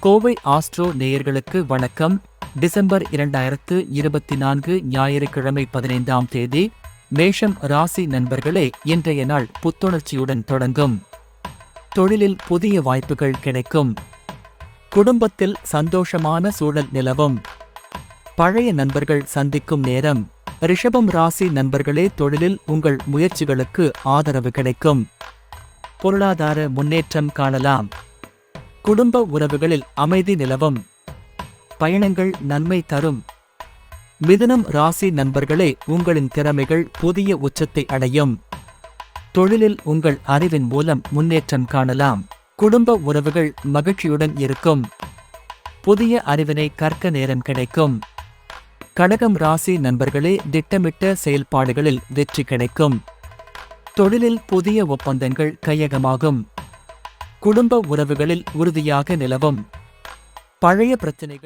Kovai astro நேயர்களுக்கு வணக்கம். December இரண்டாயிரத்து இருபத்தி நான்கு ஞாயிற்றுக்கிழமை பதினைந்தாம் தேதி மேஷம் ராசி நண்பர்களே இன்றைய நாள் புத்துணர்ச்சியுடன் தொடங்கும். தொழிலில் புதிய வாய்ப்புகள் கிடைக்கும். குடும்பத்தில் சந்தோஷமான சூழல் நிலவும். பழைய நண்பர்கள் சந்திக்கும் நேரம். ரிஷபம் ராசி நண்பர்களே தொழிலில் உங்கள் முயற்சிகளுக்கு ஆதரவு கிடைக்கும். பொருளாதார முன்னேற்றம் காணலாம். குடும்ப உறவுகளில் அமைதி நிலவும். பயணங்கள் நன்மை தரும். மிதுனம் ராசி நண்பர்களே உங்களின் திறமைகள் புதிய உச்சத்தை அடையும். தொழிலில் உங்கள் அறிவின் மூலம் முன்னேற்றம் காணலாம். குடும்ப உறவுகள் மகிழ்ச்சியுடன் இருக்கும். புதிய அறிவினை கற்க நேரம் கிடைக்கும். கடகம் ராசி நண்பர்களே திட்டமிட்ட செயல்பாடுகளில் வெற்றி கிடைக்கும். தொழிலில் புதிய ஒப்பந்தங்கள் கையகமாகும். குடும்ப உறவுகளில் உறுதியாக நிலவும். பழைய பிரச்சனைகள்